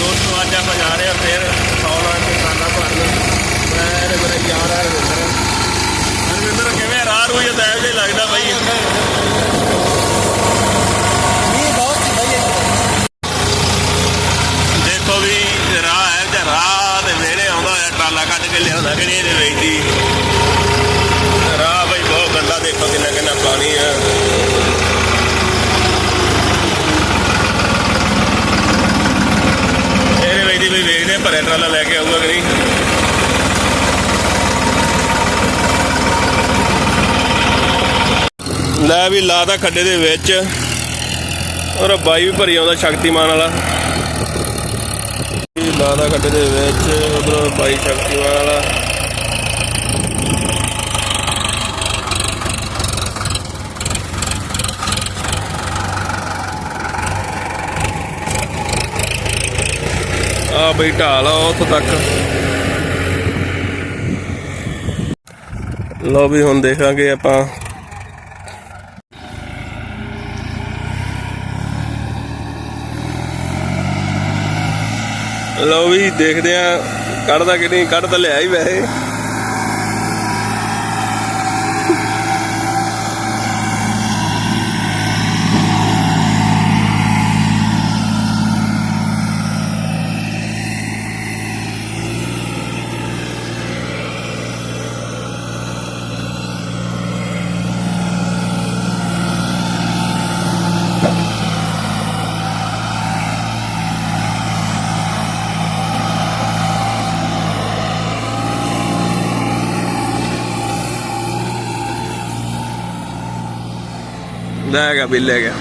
ਦੋਸਤੋ ਅੱਜ ਆਪਾਂ ਜਾ ਰਹੇ ਹਾਂ ਫਿਰ ਸੌਣਾ ਕਿਸਾਨਾ ਭਰਨ ਮੈਂ ਤੇ ਮੇਰੇ ਯਾਰ ਆ ਰਵਿੰਦਰ ਰਵਿੰਦਰ ਕਿਵੇਂ ਰਾਹ ਰੂਹ ਜਿਹਾ ਟਾਈਮ ਜਿਹਾ ਲੱਗਦਾ ਬਈ? ਇਹ ਬਹੁਤ ਸੀ ਭਾਈ ਦੇਖੋ ਵੀ ਰਾਹ ਹੈ ਜਾਂ ਰਾਹ ਦੇ ਵੇੜੇ ਆਉਂਦਾ ਹੋਇਆ ਟਰਾਲਾ ਕੱਢ ਕੇ ਲਿਆਉਂਦਾ ਕਿ ਨਹੀਂ ਇਹਦੇ ਵੇਚਦੀ ਰਾਹ ਬਈ ਬਹੁਤ ਗੰਦਾ ਦੇਖੋ ਕਿੰਨਾ ਕਿੰਨਾ ਪਾਣੀ ਹੈ ਇਹਦੇ ਵੇਚਦੀ ਵੀ ਵੇਚਦੇ ਆ, ਭਰਿਆ ਟਰਾਲਾ ਲੈ ਕੇ ਆਊਗਾ ਲੈ ਵੀ ਲਾਦਾ ਖੱਡੇ ਦੇ ਵਿੱਚ। ਔਰ ਬਾਈ ਵੀ ਭਰੀ ਆਉਂਦਾ ਸ਼ਕਤੀਮਾਨ ਵਾਲਾ। ਲਾਦਾ ਖੱਡੇ ਦੇ ਵਿੱਚ, ਉਧਰ ਬਾਈ ਸ਼ਕਤੀਮਾਨ ਵਾਲਾ। ਆ ਬਈ ਢਾਲ ਆ ਉੱਥੋਂ ਤੱਕ। ਲੋ ਵੀ ਹੁਣ ਦੇਖਾਂਗੇ ਆਪਾਂ। ਲੋ ਵੀ ਦੇਖਦੇ ਆ, ਕੱਢਦਾ ਕਿ ਨਹੀਂ, ਕੱਢ ਤਾਂ ਲਿਆ ਹੀ ਵੈਸੇ। ਲੈ ਗਿਆ ਵੀ ਲੈ ਗਿਆ